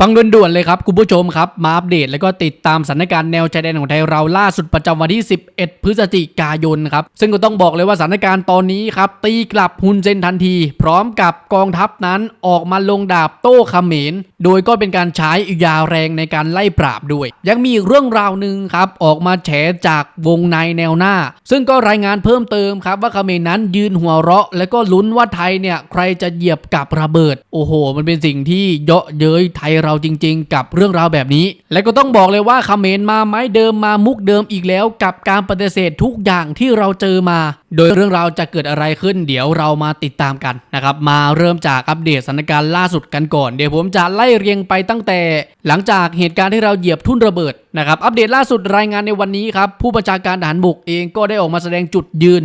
ฟังด่วนๆเลยครับ คุณผู้ชมครับ มาอัปเดต แล้วก็ติดตามสถานการณ์แนวชายแดนของไทยเราล่าสุดประจำวันที่ 11 พฤศจิกายนครับ ซึ่งก็ต้องบอกเลยว่าสถานการณ์ตอนนี้ครับ ตีกลับฮุนเซนทันที พร้อมกับกองทัพนั้นออกมาลงดาบโต้เขมร โดยก็เป็นการใช้ยาแรงในการไล่ปราบด้วย ยังมีอีกเรื่องราวหนึ่งครับออกมาแฉจากวงในแนวหน้า ซึ่งก็รายงานเพิ่มเติมครับว่าเขมรนั้นยืนหัวเราะ แล้วก็ลุ้นว่าไทยเนี่ยใครจะเหยียบกับระเบิด โอ้โห มันเป็นสิ่งที่เยาะเย้ยไทยเราจริง ๆ กับเรื่องราวแบบนี้ และก็ต้องบอกเลยว่าเขมรมาไม้เดิมมามุกเดิมอีกแล้ว กับการปฏิเสธทุกอย่างที่เราเจอมา โดยเรื่องราวจะเกิดอะไรขึ้น เดี๋ยวเรามาติดตามกันนะครับมาเริ่มจากอัปเดตสถานการณ์ล่าสุดกันก่อน เดี๋ยวผมจะไล่เรียงไปตั้งแต่ หลังจากเหตุการณ์ที่เราเหยียบทุ่นระเบิดนะครับอัปเดตล่าสุดรายงานในวันนี้ครับผู้บัญชาการทหารบกเองก็ได้ออกมาแสดงจุดยืน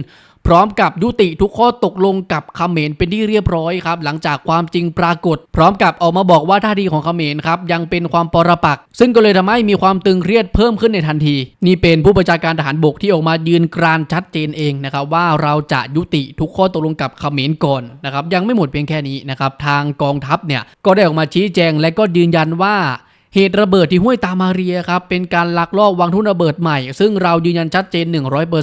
พร้อมกับยุติทุกข้อตกลงกับเขมรเป็นที่เรียบร้อยครับ หลังจากความจริงปรากฏ พร้อมกับออกมาบอกว่าท่าทีของเขมรครับยังเป็นความปรปัก ซึ่งก็เลยทำให้มีความตึงเครียดเพิ่มขึ้นในทันที นี่เป็นผู้บัญชาการทหารบกที่ออกมายืนกรานชัดเจนเองนะครับว่าเราจะยุติทุกข้อตกลงกับเขมรก่อนนะครับยังไม่หมดเพียงแค่นี้นะครับทางกองทัพเนี่ยก็ได้ออกมาชี้แจงและก็ยืนยันว่า เหตุระเบิดที่ห้วยตามาเรียครับเป็นการลักลอบวางทุ่นระเบิดใหม่ ซึ่งเรายืนยันชัดเจน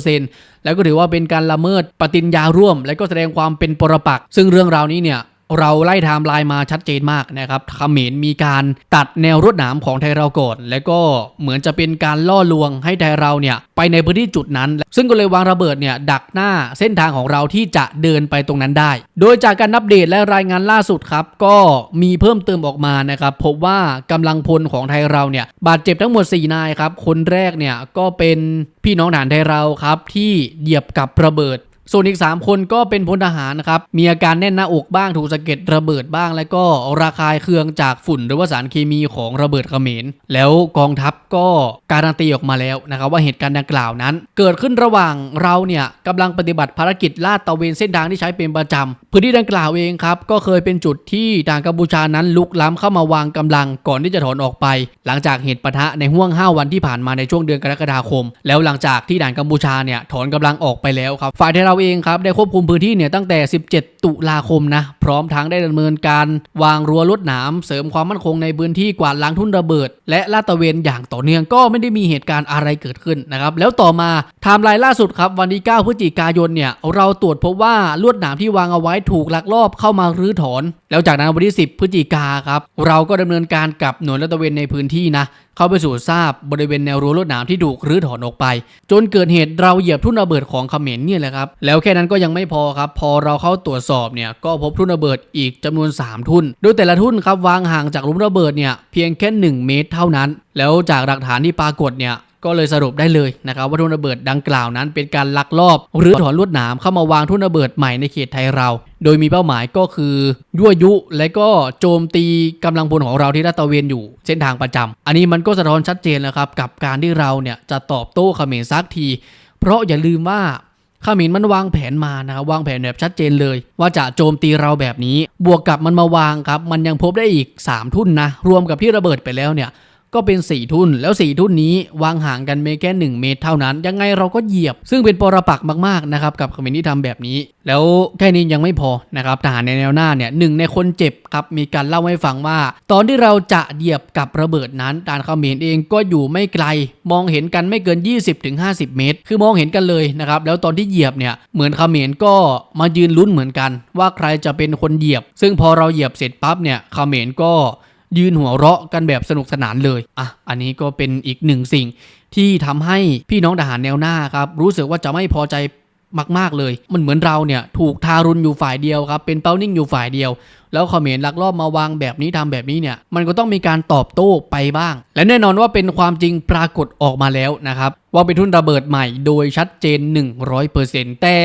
100%แล้วก็ถือว่าเป็นการละเมิดปฏิญญาร่วม และก็แสดงความเป็นปรปักษ์ซึ่งเรื่องราวนี้เนี่ย เราไล่ไทม์ไลน์มาชัดเจนมากนะครับเขมรมีการตัดแนวรวดหนามของไทยเราก่อนและก็เหมือนจะเป็นการล่อลวงให้ไทยเราเนี่ยไปในพื้นที่จุดนั้น ซึ่งก็เลยวางระเบิดเนี่ยดักหน้าเส้นทางของเราที่จะเดินไปตรงนั้นได้ โดยจากการอัปเดตและรายงานล่าสุดครับ ก็มีเพิ่มเติมออกมานะครับพบว่ากำลังพลของไทยเราเนี่ยบาดเจ็บทั้งหมด 4 นายครับคนแรกเนี่ยก็เป็นพี่น้องทหารไทยเราครับที่เหยียบกับระเบิด ส่วนอีก 3 คนก็เป็นพลทหารนะครับ มีอาการแน่นหน้าอกบ้างถูกสะเก็ดระเบิดบ้าง แล้วก็ระคายเคืองจากฝุ่นหรือว่าสารเคมีของระเบิดเขมร แล้วกองทัพก็การันตีออกมาแล้วนะครับว่าเหตุการณ์ดังกล่าวนั้น เกิดขึ้นระหว่างเราเนี่ยกำลังปฏิบัติภารกิจลาดตะเวนเส้นทางที่ใช้เป็นประจำพื้นที่ดังกล่าวเองครับก็เคยเป็นจุดที่ทางกัมพูชานั้นลุกล้ำเข้ามาวางกำลังก่อนที่จะถอนออกไป หลังจากเหตุปะทะในห่วง 5 วันที่ผ่านมาในช่วงเดือนกรกฎาคม แล้วหลังจากที่ด่านกัมพูชาเนี่ยถอนกำลังออกไปแล้วครับฝ่ายไทยเราเองครับได้ควบคุมพื้นที่เนี่ยตั้งแต่ 17 ตุลาคมนะพร้อมทั้งได้ดำเนินการวางรั้วลวดหนามเสริมความมั่นคงในพื้นที่กวาดล้างทุ่นระเบิด และลาดตระเวนอย่างต่อเนื่องก็ไม่ได้มีเหตุการณ์อะไรเกิดขึ้นนะครับแล้วต่อมาไทม์ไลน์ล่าสุดครับวันที่9พฤศจิกายนเนี่ยเราตรวจพบว่าลวดหนามที่วางเอาไว้ถูกลักลอบเข้ามารื้อถอน แล้วจากนั้นวันที่ 10 พฤศจิกาครับเราก็ดำเนินการกับหน่วยลาดตระเวนในพื้นที่นะ เข้าไปสู่ทราบบริเวณแนวรั้วลวดหนามที่ถูกรื้อถอนออกไป จนเกิดเหตุเราเหยียบทุ่นระเบิดของเขมรเนี่ยแหละครับแล้วแค่นั้นก็ยังไม่พอครับ พอเราเข้าตรวจสอบเนี่ยก็พบทุ่นระเบิดอีกจำนวน 3 ทุ่น โดยแต่ละทุ่นครับวางห่างจากหลุมระเบิดเนี่ยเพียงแค่ 1 เมตรเท่านั้น แล้วจากหลักฐานที่ปรากฏเนี่ย ก็เลยสรุปได้เลยนะครับว่าทุ่นระเบิดดังกล่าวนั้น เป็นการลักลอบ หรือถอนลวดหนามเข้ามาวางทุ่นระเบิดใหม่ในเขตไทยเรา โดยมีเป้าหมายก็คือยั่วยุและก็โจมตีกำลังพลของเราที่ลาดตระเวนอยู่เส้นทางประจำอันนี้มันก็สะท้อนชัดเจนแล้วครับกับการที่เราเนี่ยจะตอบโต้เขมรซักที เพราะอย่าลืมว่าเขมรมันวางแผนมานะครับวางแผนแบบชัดเจนเลย ว่าจะโจมตีเราแบบนี้ บวกกับมันมาวางครับ มันยังพบได้อีก 3 ทุ่นนะ รวมกับที่ระเบิดไปแล้วเนี่ย ก็เป็น 4 ทุ่น แล้ว 4 ทุ่นนี้วางห่างกันเมแค่1เมตรเท่านั้น ยังไงเราก็เหยียบ ซึ่งเป็นปรปักษ์มากๆนะครับกับเขมรที่ทำแบบนี้ แล้วแค่นี้ยังไม่พอนะครับทหารในแนวหน้าเนี่ยหนึ่งในคนเจ็บครับมีการเล่าให้ฟังว่า ตอนที่เราจะเหยียบกับระเบิดนั้นทหารเขมรเองก็อยู่ไม่ไกล มองเห็นกันไม่เกิน 20-50 เมตร คือมองเห็นกันเลยนะครับแล้วตอนที่เหยียบเนี่ยเหมือนเขมรก็มายืนลุ้นเหมือนกัน ว่าใครจะเป็นคนเหยียบ ซึ่งพอเราเหยียบเสร็จปั๊บเนี่ยเขมรก็ ยืนหัวเราะกันแบบสนุกสนานเลย อะ อันนี้ก็เป็นอีกหนึ่งสิ่งที่ทำให้พี่น้องทหารแนวหน้าครับรู้สึกว่าจะไม่พอใจ มากๆเลย มันเหมือนเราเนี่ยถูกทารุณอยู่ฝ่ายเดียวครับ เป็นเป้านิ่งอยู่ฝ่ายเดียว แล้วเขมรลักลอบมาวางแบบนี้ทำแบบนี้เนี่ย มันก็ต้องมีการตอบโต้ไปบ้าง และแน่นอนว่าเป็นความจริงปรากฏออกมาแล้วนะครับ ว่าเป็นทุนระเบิดใหม่โดยชัดเจน 100%แต่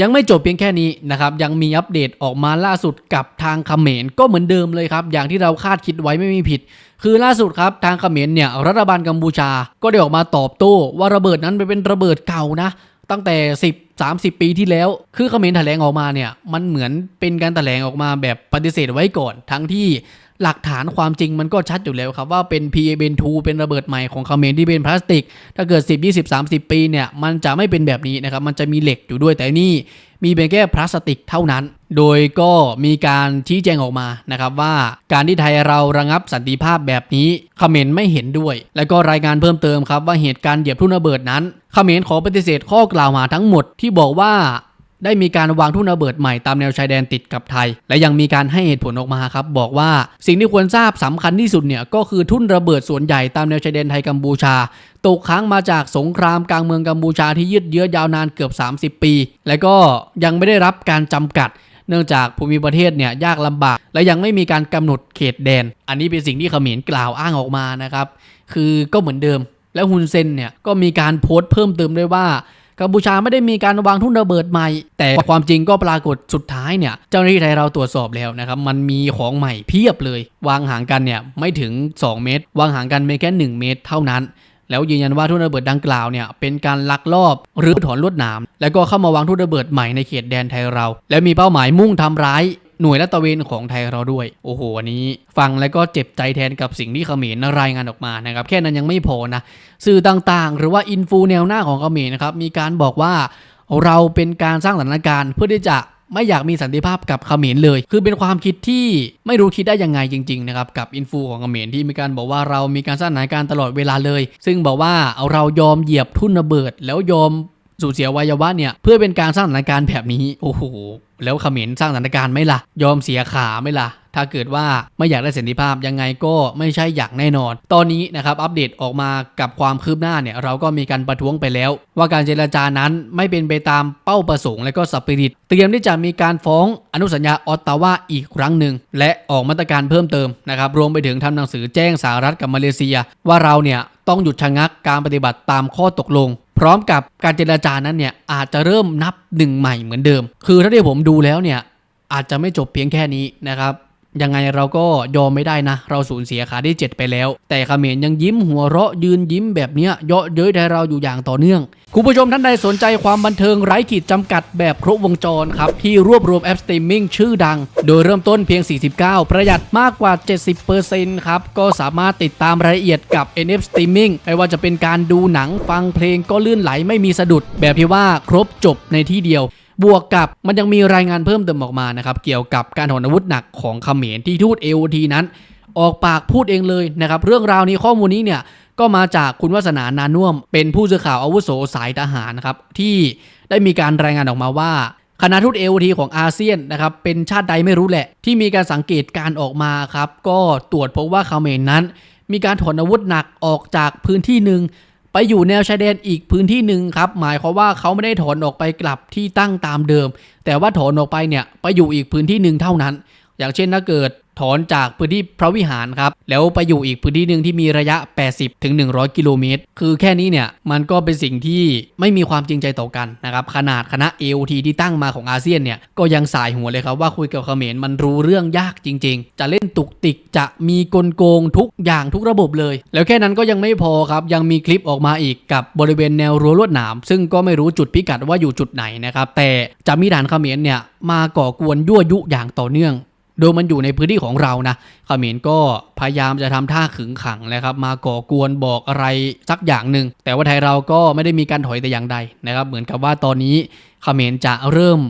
ยังไม่จบเพียงแค่นี้นะครับ ยังมีอัปเดตออกมาล่าสุดกับทางเขมรก็เหมือนเดิมเลยครับ อย่างที่เราคาดคิดไว้ไม่มีผิด คือล่าสุดครับทางเขมรเนี่ยรัฐบาลกัมพูชา ก็ได้ออกมาตอบโต้ว่าระเบิดนั้นเป็นระเบิดเก่านะ ตั้งแต่ 10 30 ปีที่แล้ว คือเขมรแถลงออกมาเนี่ย มันเหมือนเป็นการแถลงออกมาแบบปฏิเสธไว้ก่อน ทั้งที่ หลักฐานความจริงมันก็ชัดอยู่แล้วครับว่าเป็น p a b n 2เป็นระเบิดใหม่ของเขมรที่เป็นพลาสติก ถ้าเกิด 10 20 30 ปีเนี่ย มันจะไม่เป็นแบบนี้นะครับ มันจะมีเหล็กอยู่ด้วยแต่นี่มีเพียงแค่พลาสติกเท่านั้น โดยก็มีการชี้แจงออกมานะครับว่าการที่ไทยเราระงับสันติภาพแบบนี้เขมรไม่เห็นด้วย และก็รายงานเพิ่มเติมครับว่าเหตุการณ์เหยียบทุ่นระเบิดนั้นเขมรขอปฏิเสธข้อกล่าวหาทั้งหมดที่บอกว่า ได้มีการวางทุ่นระเบิดใหม่ตามแนวชายแดนติดกับไทย และยังมีการให้เหตุผลออกมาครับบอกว่าสิ่งที่ควรทราบสำคัญที่สุดเนี่ยก็คือทุ่นระเบิดส่วนใหญ่ตามแนวชายแดนไทยกัมพูชาตกค้างมาจากสงครามกลางเมืองกัมพูชาที่ยืดเยื้อยาวนานเกือบ 30 ปี และก็ยังไม่ได้รับการจำกัดเนื่องจากภูมิประเทศเนี่ยยากลำบาก และยังไม่มีการกำหนดเขตแดน อันนี้เป็นสิ่งที่เขมรกล่าวอ้างออกมานะครับ คือก็เหมือนเดิม แล้วฮุนเซนเนี่ยก็มีการโพสต์เพิ่มเติมด้วยว่า กัมพูชาไม่ได้มีการวางทุ่นระเบิดใหม่ แต่ความจริงก็ปรากฏสุดท้ายเนี่ย เจ้าหน้าที่ไทยเราตรวจสอบแล้วนะครับ มันมีของใหม่เพียบเลย วางห่างกันเนี่ยไม่ถึง 2 เมตร วางห่างกันเพียงแค่ 1 เมตรเท่านั้นแล้วยืนยันว่าทุ่นระเบิดดังกล่าวเนี่ยเป็นการลักลอบหรือถอนลวดหนาม แล้วก็เข้ามาวางทุ่นระเบิดใหม่ในเขตแดนไทยเรา และมีเป้าหมายมุ่งทำร้าย หน่วยลาดตะเวนของไทยเราด้วย โอ้โหอันนี้ ฟังแล้วก็เจ็บใจแทนกับสิ่งที่เขมรรายงานออกมานะครับแค่นั้นยังไม่พอนะสื่อต่างๆ หรือว่าอินฟูแนวหน้าของเขมรนะครับมีการบอกว่าเราเป็นการสร้างสถานการณ์เพื่อที่จะไม่อยากมีสันติภาพกับเขมรเลย คือเป็นความคิดที่ไม่รู้คิดได้ยังไงจริงๆนะครับกับอินฟูของเขมรที่มีการบอกว่าเรามีการสร้างสถานการณ์ตลอดเวลาเลย ซึ่งบอกว่าเรายอมเหยียบทุ่นระเบิด แล้วยอม สูญเสียวัยวะเนี่ยเพื่อเป็นการสร้างสถานการณ์แบบนี้โอ้โหแล้วเขมรสร้างสถานการณ์ไหมล่ะ ยอมเสียขาไหมล่ะ ถ้าเกิดว่าไม่อยากได้เสันติภาพยังไงก็ไม่ใช่อย่างแน่นอน ตอนนี้นะครับอัปเดตออกมากับความคืบหน้าเนี่ยเราก็มีการประท้วงไปแล้ว ว่าการเจรจานั้นไม่เป็นไปตามเป้าประสงค์และก็สปิริต เตรียมที่จะมีการฟ้องอนุสัญญาออตตาวาอีกครั้งหนึ่ง และออกมาตรการเพิ่มเติมนะครับรวมไปถึงทำหนังสือแจ้งสหรัฐกับมาเลเซีย ว่าเราเนี่ยต้องหยุดชะงักการปฏิบัติตามข้อตกลง พร้อมกับการเจรจานั้นเนี่ยอาจจะเริ่มนับหนึ่งใหม่เหมือนเดิม คือถ้าที่ผมดูแล้วเนี่ยอาจจะไม่จบเพียงแค่นี้นะครับ ยังไงเราก็ยอมไม่ได้นะ เราสูญเสียขาที่ 7 ไปแล้ว แต่เขมรยังยิ้มหัวเราะยืนยิ้มแบบเนี้ยเยาะเย้ยไทยเราอยู่อย่างต่อเนื่อง คุณผู้ชมท่านใดสนใจความบันเทิงไร้ขีดจำกัดแบบครบวงจรครับ ที่รวบรวมแอปสตรีมมิ่งชื่อดัง โดยเริ่มต้นเพียง 49 ประหยัดมากกว่า 70%ครับ ก็สามารถติดตามรายละเอียดกับ NF Streaming ไม่ว่าจะเป็นการดูหนังฟังเพลงก็ลื่นไหลไม่มีสะดุด แบบที่ว่าครบจบในที่เดียว บวกกับมันยังมีรายงานเพิ่มเติมออกมานะครับเกี่ยวกับการถอนอาวุธหนักของเขมรที่ทูต AOT นั้นออกปากพูดเองเลยนะครับเรื่องราวนี้ข้อมูลนี้เนี่ยก็มาจากคุณวัฒนานานุ่ม เป็นผู้สื่อข่าวอาวุโสสายทหารนะครับที่ได้มีการรายงานออกมาว่าคณะทูต AOT ของอาเซียนนะครับเป็นชาติใดไม่รู้แหละ ที่มีการสังเกตการออกมาครับ ก็ตรวจพบว่าเขมรนั้น มีการถอนอาวุธหนักออกจากพื้นที่หนึ่ง ไปอยู่แนวชายแดนอีกพื้นที่หนึ่งครับ หมายความว่าเขาไม่ได้ถอนออกไปกลับที่ตั้งตามเดิม แต่ว่าถอนออกไปเนี่ยไปอยู่อีกพื้นที่หนึ่งเท่านั้น อย่างเช่นถ้าเกิด ถอนจากพื้นที่พระวิหารครับ แล้วไปอยู่อีกพื้นที่หนึ่งที่มีระยะ 80ถึง100 กิโลเมตร คือแค่นี้เนี่ย มันก็เป็นสิ่งที่ไม่มีความจริงใจต่อกันนะครับ ขนาดคณะ AOT ที่ตั้งมาของอาเซียนเนี่ย ก็ยังสายหัวเลยครับว่าคุยกับเขมรมันรู้เรื่องยากจริง ๆ จะเล่นตุกติกจะมีกลโกงทุกอย่างทุกระบบเลย แล้วแค่นั้นก็ยังไม่พอครับ ยังมีคลิปออกมาอีกกับบริเวณแนวรั้วลวดหนาม ซึ่งก็ไม่รู้จุดพิกัดว่าอยู่จุดไหนนะครับ แต่จะมีฐานเขมรเนี่ยมาก่อกวนยั่วยุอย่างต่อเนื่อง โดยมันอยู่ในพื้นที่ของเรานะเขมรก็พยายามจะทำท่าขึงขังนะครับ มาก่อกวนบอกอะไรสักอย่างหนึ่ง แต่ว่าไทยเราก็ไม่ได้มีการถอยแต่อย่างใดนะครับ เหมือนกับว่าตอนนี้เขมรจะเริ่ม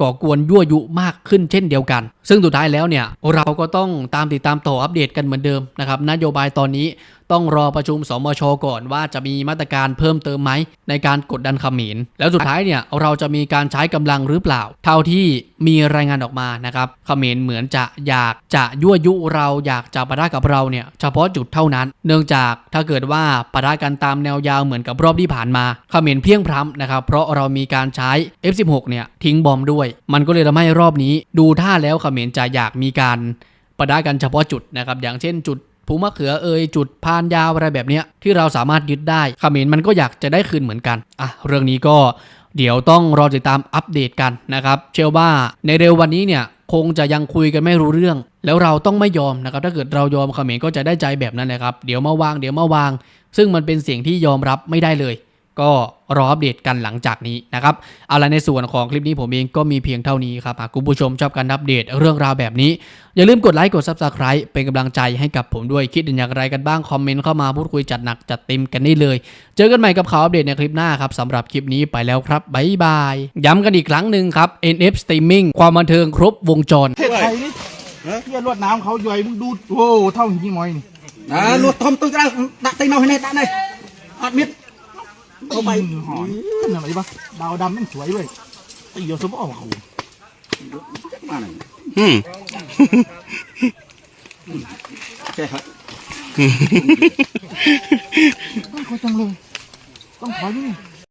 ก่อกวนยั่วยุมากขึ้นเช่นเดียวกัน ซึ่งสุดท้ายแล้วเนี่ยเราก็ต้องตามติดตามต่ออัปเดตกันเหมือนเดิมนะครับนโยบายตอนนี้ต้องรอประชุมสมชก่อนว่าจะมีมาตรการเพิ่มเติมไหมในการกดดันขมรแล้วสุดท้ายเนี่ยเราจะมีการใช้กำลังหรือเปล่า เท่าที่มีรายงานออกมานะครับขมรเหมือนจะอยากจะยั่วยุเราอยากจะปะทะกับเราเนี่ยเฉพาะจุดเท่านั้น เนื่องจากถ้าเกิดว่าปะทะกันตามแนวยาวเหมือนกับรอบที่ผ่านมาขมรเพียงพร้ำนะครับเพราะเรามีการใช้ F16 เนี่ยทิ้งบอมด้วยมันก็เลยทำให้รอบนี้ ดูท่าแล้วเขมรจะอยากมีการประทะกันเฉพาะจุดนะครับอย่างเช่นจุดภูมะเขือเอยจุดพานยาวอะไรแบบเนี้ยที่เราสามารถยึดได้เขมรมันก็อยากจะได้คืนเหมือนกันอะเรื่องนี้ก็เดี๋ยวต้องรอติดตามอัปเดตกันนะครับ เชื่อว่าในเร็ววันนี้เนี่ยคงจะยังคุยกันไม่รู้เรื่อง แล้วเราต้องไม่ยอมนะครับ ถ้าเกิดเรายอมเขมรก็จะได้ใจแบบนั้นแหละครับ เดี๋ยวมาวางเดี๋ยวมาวาง ซึ่งมันเป็นเสียงที่ยอมรับไม่ได้เลย ก็รออัปเดตกันหลังจากนี้นะครับเอาละในส่วนของคลิปนี้ผมเองก็มีเพียงเท่านี้ครับหากคุณผู้ชมชอบการอัปเดตเรื่องราวแบบนี้ อย่าลืมกดไลค์กด Subscribe เป็นกำลังใจให้กับผมด้วยคิดเห็นอย่างไรกันบ้าง คอมเมนต์เข้ามาพูดคุยจัดหนักจัดเต็มกันได้เลย เจอกันใหม่กับข่าวอัปเดตในคลิปหน้าครับสำหรับคลิปนี้ไปแล้วครับบ๊ายบายย้ำกันอีกครั้งหนึ่งครับ NF Streaming ความบันเทิงครบวงจรเทศไทยนี่เที่ยรวดน้ำเขาย่อยมึงดูโอ้เท่าหินงอยนี่ À, luộc thom tôi ra đặt tay nào thế này tạ này hạt biết เขาไปหอนนั่นอะไรปะดาวดำมันสวยเว้ยตีเดียวสมองเขา mà này Ừ. chơi hả เขาจังเลยต้องถอยนี่